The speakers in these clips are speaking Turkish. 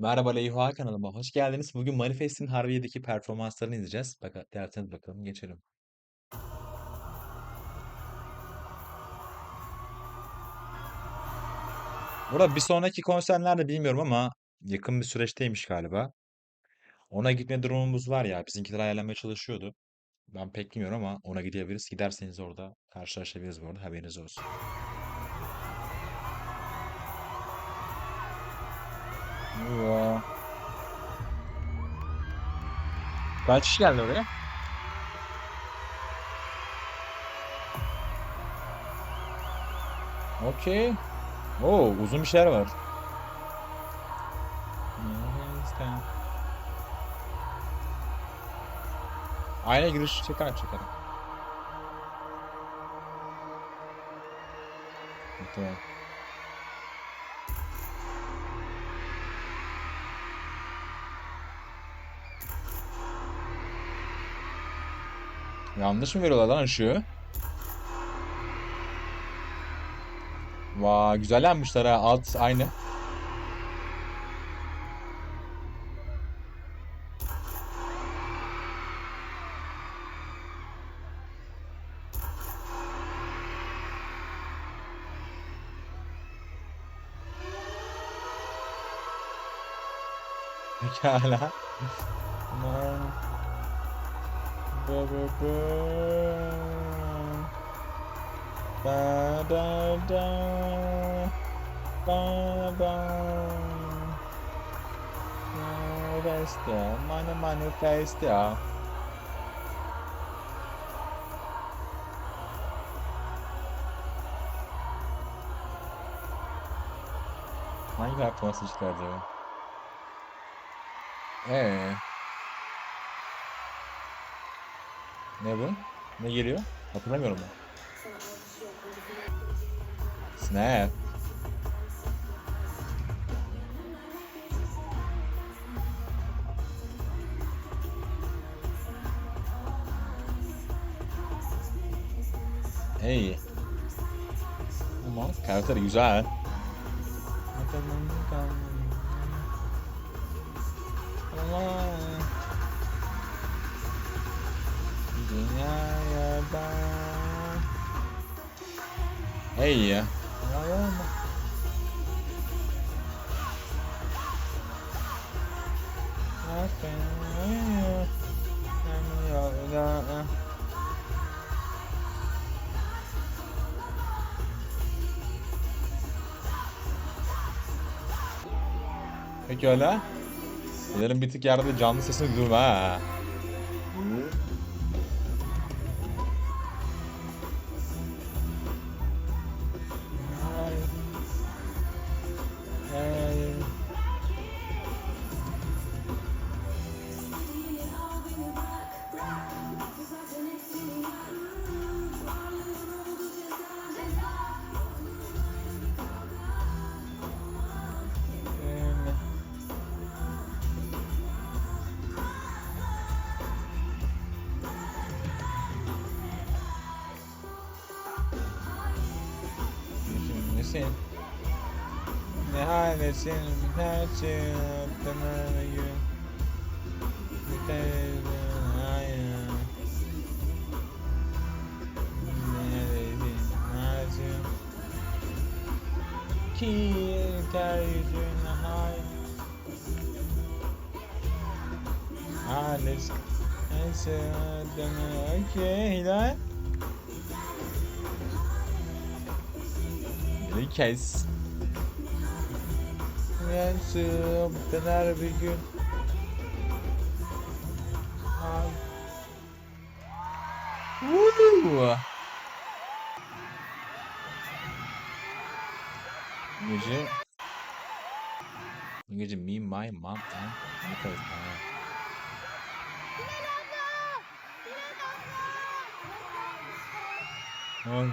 Merhaba Leyha kanalıma hoş geldiniz. Bugün Manifest'in Harbiye'deki performanslarını izleyeceğiz. Bak, derseniz bakalım geçelim. Burada bir sonraki konserlerde bilmiyorum ama yakın bir süreçteymiş galiba. Ona gitme durumumuz var ya. Bizimkiler ayarlamaya çalışıyordu. Ben pek bilmiyorum ama ona gidebiliriz. Giderseniz orada karşılaşabiliriz bu arada. Haberiniz olsun. Ya. Kaç kişi geldi oraya? Okey. Oo, uzun bir şeyler var. Ayna giriş çeker çekerim. Tamam. Yanlış mı veriyorlar lan ışığı? Vay güzel yapmışlar ha. Alt aynı. Pekala. Da, da, da, da, da. Manifesta, mano, manifesta. mais em Japão, de ditadura. É. ne bu? Ne geliyor? Hatırlamıyorum ben. Snap. Hey. Ama karakter güzel. Pekala. Sanırım bir tık yerde canlı sesini duydum ha. Halesin her şey yaptığına gün Biteydin hayır Neredesin acım Ki yeter yüzüne adını okey lan Bir kez Yansım döner bir gün. Woo! Gece gece me, my mom and Nicholas ha. Oy.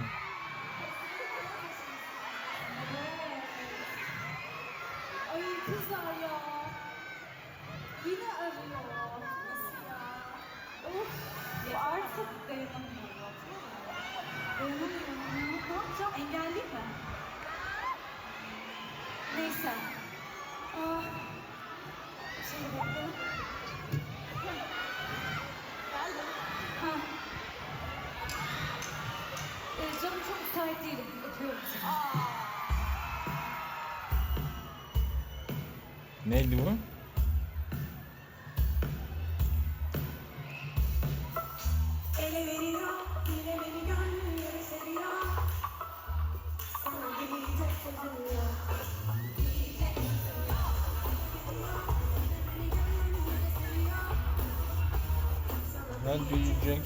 çok dayanamıyorum. Dayanamıyorum. Ne yapacağım? Engelli mi? Neyse. Ah. Şey bakalım. Geldim. Ha. Ee, canım çok müsait değilim. Öpüyorum seni. Aa. Neydi bu?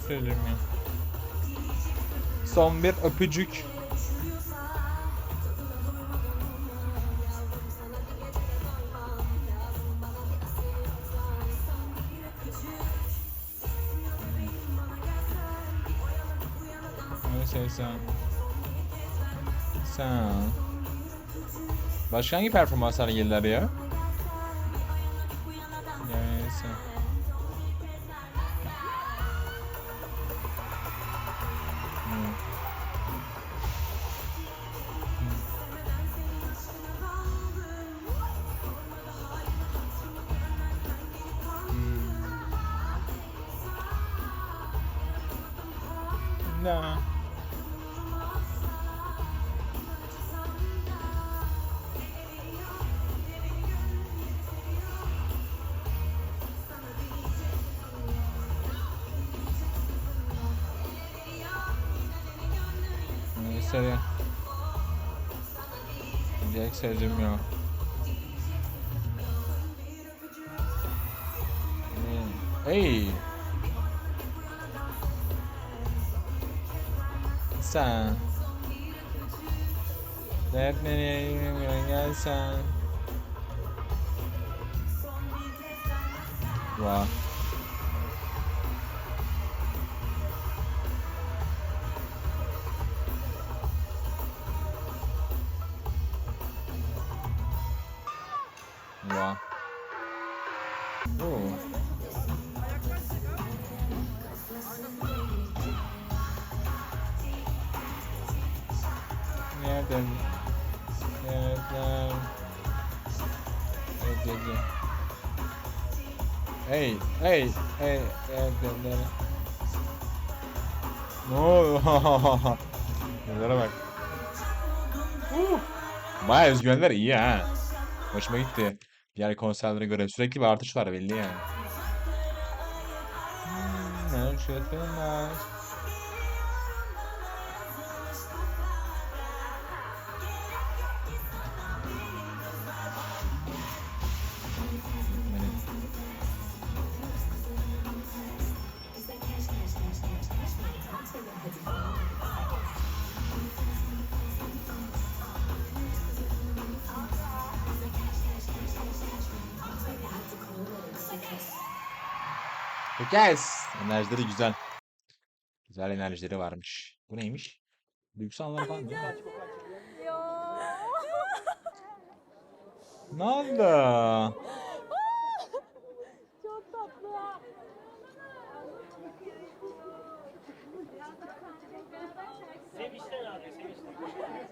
Bu yana dans Ne şey sen? Sen. Başka hangi performanslar geldiler ya? Ne? Neyse. Sözüm yok. Hmm. Hey. Sen. Hep nereye gelsen. Wow. Wow. Nereden? Nereden? Nereden? Hey, hey, hey, nereden? nereden? Ne oluyor? Nelere bak. Uh. Baya özgüvenler iyi ha. Hoşuma gitti. Diğer konserlere göre sürekli bir artış var belli yani. Hmm, Yes. Enerjileri güzel. Güzel enerjileri varmış. Bu neymiş? Duygusal anlamı falan mı? Ne oldu? Çok tatlı. Sevinçten abi, sevinçten.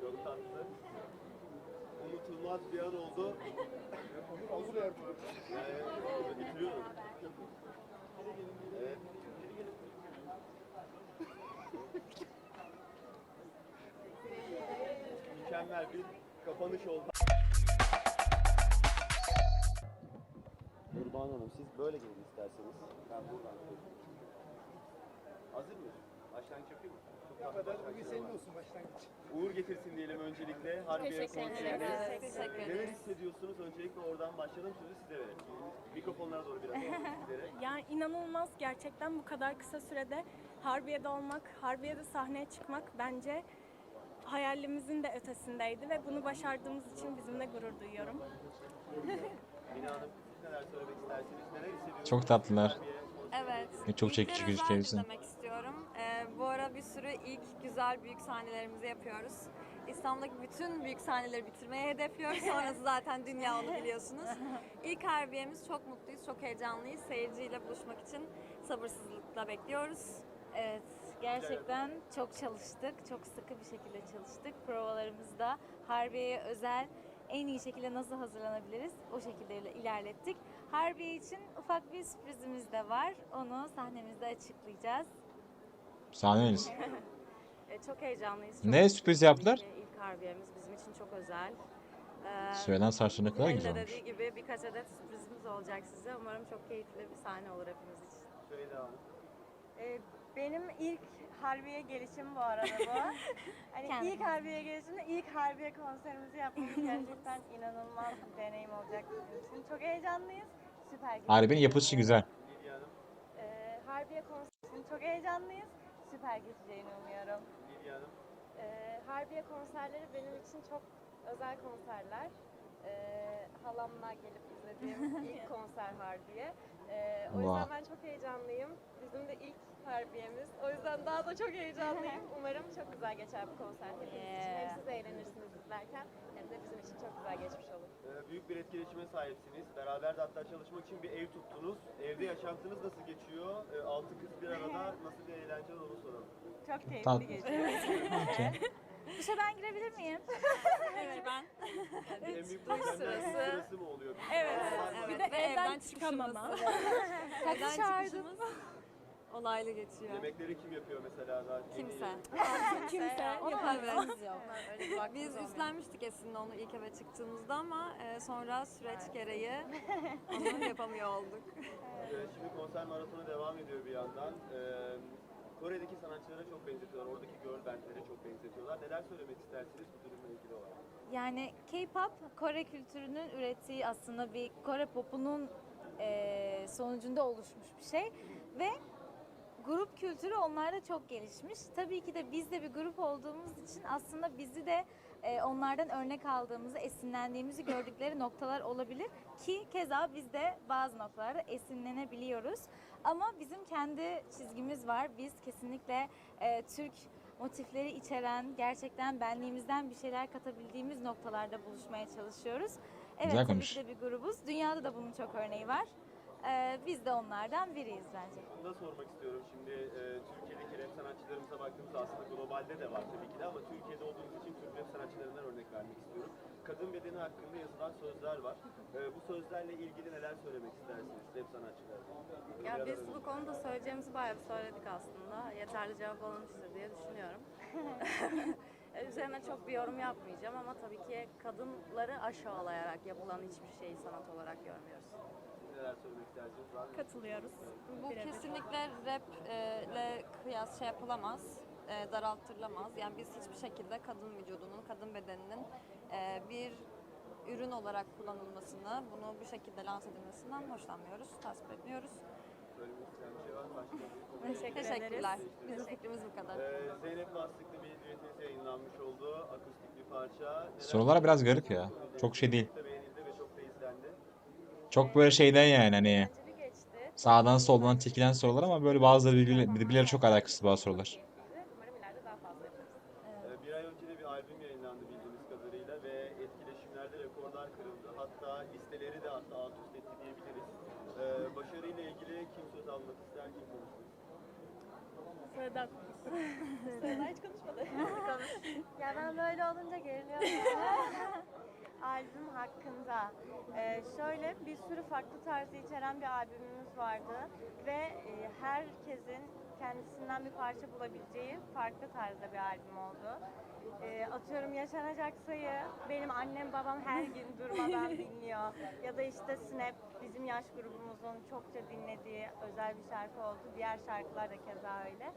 Çok tatlı. Unutulmaz bir an oldu. Onur hazır yapıyor. Evet, bitiriyorum. Evet. Mükemmel bir kapanış oldu. Nurban Hanım siz böyle gelin isterseniz. Ben buradan. Hazır mıyız? Başlangıç yapayım mı? Çok tatlı başlangıç var. Uğur getirsin diyelim öncelikle. Harbiye konserine. Neler hissediyorsunuz? Öncelikle oradan başlayalım. Sözü size verelim. Mikrofonlara doğru biraz alalım sizlere. Yani inanılmaz gerçekten bu kadar kısa sürede Harbiye'de olmak, Harbiye'de sahneye çıkmak bence hayalimizin de ötesindeydi ve bunu başardığımız için bizimle gurur duyuyorum. Mina Hanım siz neler söylemek istersiniz? Neler hissediyorsunuz? Çok tatlılar. Evet. Çok çekici gözüküyor özel demek istiyorum. Ee, bu ara bir sürü ilk güzel büyük sahnelerimizi yapıyoruz. İstanbul'daki bütün büyük sahneleri bitirmeye hedefliyoruz. Sonrası zaten dünya onu biliyorsunuz. İlk harbiyemiz çok mutluyuz, çok heyecanlıyız. Seyirciyle buluşmak için sabırsızlıkla bekliyoruz. Evet, gerçekten çok çalıştık. Çok sıkı bir şekilde çalıştık. Provalarımızda Harbiye'ye özel en iyi şekilde nasıl hazırlanabiliriz o şekilde ile- ilerlettik. Harbiye için ufak bir sürprizimiz de var. Onu sahnemizde açıklayacağız. Sahneyiz. E, çok heyecanlıyız. Çok Ne sürpriz yaptılar? İlk harbiyemiz bizim için çok özel. Ee, Süheylan saçları ne kadar güzel olmuş. dediği gibi birkaç adet sürprizimiz olacak size. Umarım çok keyifli bir sahne olur hepimiz için. Ee, benim ilk Harbiye gelişim bu arada bu. hani Kendim. ilk Harbiye gelişimde ilk Harbiye konserimizi yapmamız gerçekten inanılmaz bir deneyim olacak bizim için. Çok heyecanlıyız. Süper geçecek. Harbiye'nin yapısı güzel. Ee, Harbiye konseri için çok heyecanlıyız. Süper geçeceğini umuyorum. Ee, Harbiye konserleri benim için çok özel konserler. Ee, halamla gelip izlediğim ilk konser Harbiye. Ee, o Vay. yüzden ben çok heyecanlıyım. Bizim de ilk Harbiye'miz. O yüzden daha da çok heyecanlıyım. Umarım çok güzel geçer bu konser hepimiz için. Hem siz eğlenirsiniz izlerken hem de bizim için çok güzel geçmiş olur. Ee, büyük bir etkileşime sahipsiniz. Beraber de hatta çalışmak için bir ev tuttunuz. Evde yaşantınız nasıl geçiyor? Ee, altı kız bir arada nasıl bir eğlence onu soralım. Çok keyifli Tatlı. geçiyor. Duşa ben girebilir miyim? Peki ben. Yani en büyük problemler sırası. mı oluyor? Evet. Var Bir de Ve evden çıkamama. Evden çıkışımız olaylı geçiyor. Yemekleri kim yapıyor mesela? Daha Kimse. Kimse Onun yapamıyor. haberimiz yok. Biz üstlenmiştik aslında onu ilk eve çıktığımızda ama e, sonra süreç gereği onu yapamıyor olduk. Şimdi konser maratonu devam ediyor bir yandan. Kore'deki sanatçılara çok benzetiyorlar. Oradaki girl bandlere çok benzetiyorlar. Neler söylemek istersiniz bu durumla ilgili olarak? Yani K-pop Kore kültürünün ürettiği aslında bir Kore popunun eee, sonucunda oluşmuş bir şey ve grup kültürü onlarda çok gelişmiş. Tabii ki de biz de bir grup olduğumuz için aslında bizi de eee, onlardan örnek aldığımızı, esinlendiğimizi gördükleri noktalar olabilir ki keza biz de bazı noktalarda esinlenebiliyoruz. Ama bizim kendi çizgimiz var. Biz kesinlikle eee, Türk motifleri içeren, gerçekten benliğimizden bir şeyler katabildiğimiz noktalarda buluşmaya çalışıyoruz. Evet Güzel ki de bir grubuz. Dünyada da bunun çok örneği var. Ee, biz de onlardan biriyiz bence. Bunu da sormak istiyorum. Şimdi e, Türkiye'deki rap sanatçılarımıza baktığımızda aslında globalde de var tabii ki de ama Türkiye'de olduğumuz için Türk rap sanatçılarından örnek vermek istiyorum. Kadın bedeni hakkında yazılan sözler var. E, bu sözlerle ilgili neler söylemek istersiniz rap sanatçılar? Ya biz bu konuda söyleyeceğimizi bayağı bir söyledik aslında. Yeterli cevap alınmıştır diye düşünüyorum. E, Üzerine çok bir yorum yapmayacağım ama tabii ki kadınları aşağılayarak yapılan hiçbir şeyi sanat olarak görmüyoruz. Neler söylemek istersiniz? Var mı? Katılıyoruz. Bu Birebir. kesinlikle rap e, ile kıyas şey yapılamaz, e, daraltırılamaz. Yani biz hiçbir şekilde kadın vücudunun, kadın bedeninin e, bir ürün olarak kullanılmasını, bunu bu şekilde lanse edilmesinden hoşlanmıyoruz, tasvip etmiyoruz. Söylemek isteyen bir şey var mı? Başka bir konu? Teşekkür Teşekkürler. Bizim fikrimiz bu kadar. Ee, Zeynep Bastıklı bir düetiniz yayınlanmış oldu. Akustik bir parça. Neler Sorular biraz garip ya. Çok şey değil. Çok da beğenildi ve çok da izlendi. Çok böyle şeyden yani hani sağdan soldan çekilen sorular ama böyle bazıları birbirle- birbirleriyle çok alakasız bazı sorular. Keyifliydi. Umarım ileride daha fazla yaparız. Ee, bir ay önce de bir albüm yayınlandı bildiğimiz kadarıyla ve etkileşimlerde rekorlar kırıldı. Hatta listeleri de hatta alt üst etti diyebiliriz. Ee, başarıyla ilgili kim söz almak ister, kim konuşmak Sıradan. Sıradan hiç konuşmadı. ya ben böyle olunca geriliyorum. Albüm hakkında. Ee, şöyle bir sürü farklı tarzı içeren bir albümümüz vardı ve e, herkesin kendisinden bir parça bulabileceği farklı tarzda bir albüm oldu. Ee, atıyorum yaşanacak sayı benim annem babam her gün durmadan dinliyor. Ya da işte Snap bizim yaş grubumuzun çokça dinlediği özel bir şarkı oldu. Diğer şarkılar da keza öyle.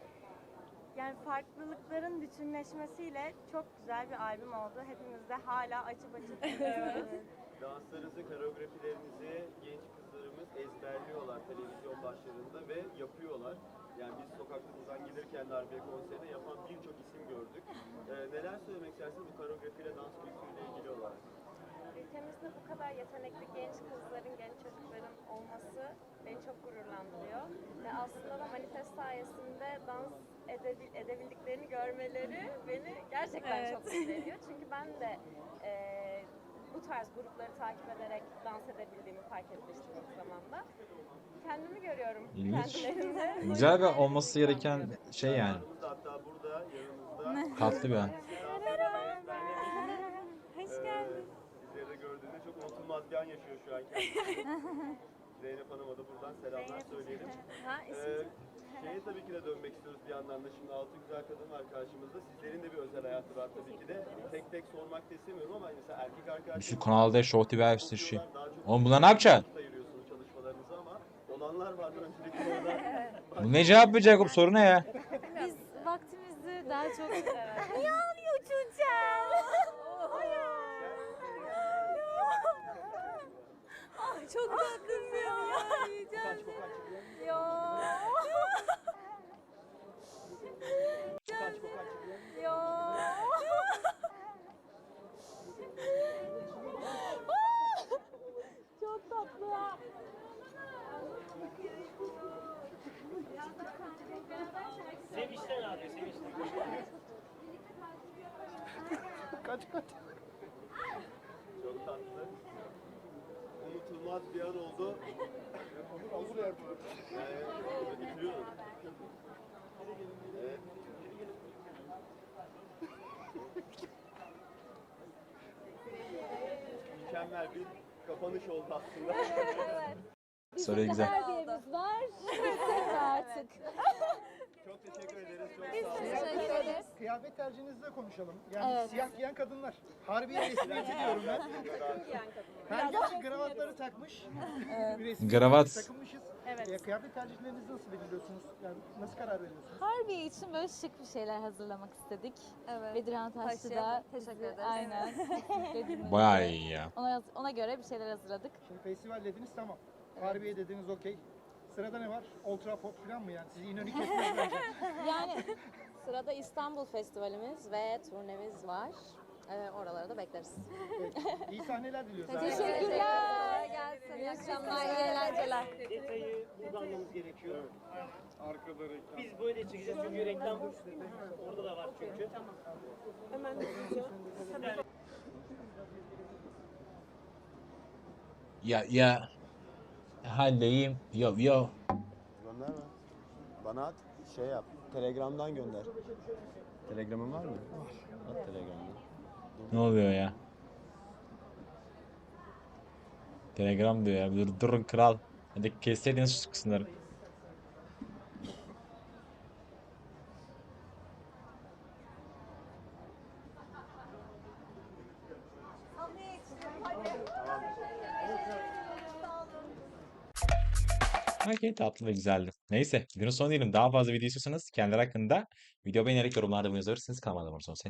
Yani farklılıkların bütünleşmesiyle çok güzel bir albüm oldu. Hepimiz de hala açıp açıp dinliyoruz. Danslarınızı, koreografilerinizi genç kızlarımız ezberliyorlar televizyon başlarında ve yapıyorlar. Yani biz sokaklarımızdan gelirken darbe konserine yapan birçok isim gördük. Ee, neler söylemek istersiniz bu koreografiyle dans kültürüyle ilgili olarak? Ülkemizde bu kadar yetenekli genç kızların, genç çocukların olması beni çok gururlandırıyor. Ve aslında da manifest sayesinde dans edebil- edebildiklerini görmeleri beni gerçekten Evet. çok mutlu ediyor. Çünkü ben de eee, bu tarz grupları takip ederek dans edebildiğimi fark etmiştim ilk zamanda. Kendimi görüyorum İlginç. Güzel yüzden olması gereken şey yani. Hatta burada yanımızda. Tatlı bir an. Hoş geldin. Sizleri de gördüğünde çok unutulmaz bir an yaşıyor şu an kendisi. Zeynep Hanım'a da buradan selamlar söyleyelim. Ha, Ee, Şeye tabii ki de dönmek istiyoruz bir yandan da. Şimdi altı güzel kadın var karşımızda. Sizlerin de bir özel hayatı var tabii ki de. Tek tek sormak da istemiyorum ama mesela erkek arkadaşlarınız... Şu kanalda Show TV hepsi şey. Oğlum buna ne yapacaksın? vakit ayırıyorsunuz çalışmalarınıza ama olanlar var öncelikle orada. Bu ne cevap verecek bu soru ne ya? Biz vaktimizi daha çok... Niye ağlıyor çocuğum? Çok tatlısın ya. Yiyeceğim. Çok tatlı. Çok tatlı. Unutulmaz bir an oldu. Onu alır ya. Evet, bitiriyorum. Evet. Mükemmel bir kapanış oldu aslında. Soruyu güzel. Terbiyemiz var. Artık. Çok teşekkür ederiz. Çok sağ olun. Teşekkür ederiz. Kıyafet tercihinizde konuşalım. Yani Evet. siyah giyen kadınlar. Harbiye resmiyet ediyorum ben. Herkes kravatları takmış. Resmiyet Kravat. Takılmışız. Evet. Ya, kıyafet tercihlerinizi nasıl belirliyorsunuz? Yani nasıl karar veriyorsunuz? Harbiye için böyle şık bir şeyler hazırlamak istedik. Evet. Bedirhan Taşçı da teşekkür bizi- ederiz. Aynen. Dediğiniz Bayağı gibi. iyi ya. Ona, ona göre bir şeyler hazırladık. Şimdi festival dediniz tamam. Harbiye dediniz okey. Sırada ne var? Ultra pop falan mı yani? Sizi İnönü kesmez bence. Yani Sırada İstanbul Festivalimiz ve turnemiz var. Ee, oraları da bekleriz. Peki. İyi sahneler diliyoruz. teşekkürler. Gelsin. İyi akşamlar, iyi eğlenceler. detayı burada almamız gerekiyor. Arkada reklam. Biz böyle çekeceğiz çünkü reklam orada da var çünkü. Hemen Ya ya. Haldeyim. Yo yo. Gönderme. Bana at, şey yap. Telegram'dan gönder. Telegram'ın var mı? Var. At Telegram'dan. Ne oluyor ya? Telegram diyor ya. Dur, durun kral. Hadi kesseydiniz şu kısımları. Okey tatlı ve güzeldi. Neyse videonun sonu diyelim. Daha fazla video istiyorsanız kendileri hakkında video beğenerek yorumlarda bunu yazabilirsiniz. Kanalıma abone olursanız